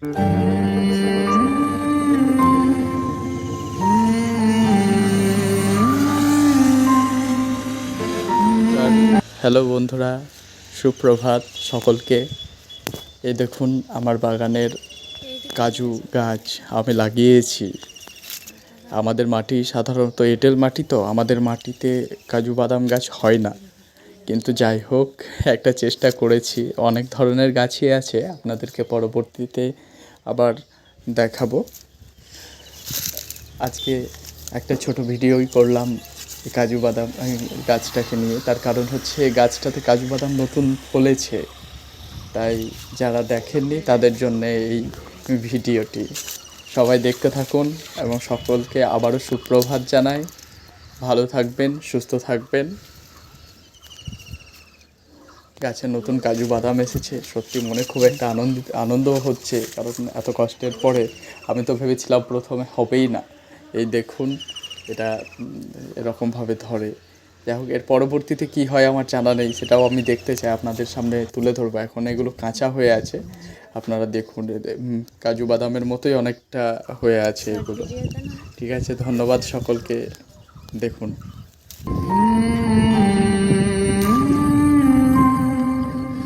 Hello বন্ধুরা, সুপ্রভাত সকলকে। এই দেখুন, আমার বাগানের কাজু গাছ আমি লাগিয়েছি। আমাদের মাটি সাধারণত এঁটেল মাটি তো, আমাদের মাটিতে কাজু বাদাম গাছ হয় না। কিন্তু যাই হোক, একটা চেষ্টা করেছি। অনেক ধরনের গাছই আছে, আপনাদেরকে পরবর্তীতে আবার দেখাবো। আজকে একটা ছোট ভিডিওই করলাম কাজু বাদাম গাছটাকে নিয়ে। তার কারণ হচ্ছে গাছটাতে কাজু বাদাম নতুন ফলেছে। তাই যারা দেখেননি, তাদের জন্য এই ভিডিওটি। সবাই দেখতে থাকুন এবং সকলকে আবারও সুপ্রভাত জানাই। ভালো থাকবেন, সুস্থ থাকবেন। গাছে নতুন কাজু বাদাম এসেছে। সত্যি মনে খুব একটা আনন্দিত, আনন্দ হচ্ছে, কারণ এত কষ্টের পরে আমি তো ভেবেছিলাম প্রথমে হবেই না। এই দেখুন, এটা এরকমভাবে ধরে। যাই হোক, এর পরবর্তীতে কি হয় আমার জানা নেই, সেটাও আমি দেখতে চাই। আপনাদের সামনে তুলে ধরবো। এখন এগুলো কাঁচা হয়ে আছে। আপনারা দেখুন কাজু বাদামের মতোই অনেকটা হয়ে আছে এগুলো। ঠিক আছে, ধন্যবাদ সকলকে। দেখুন।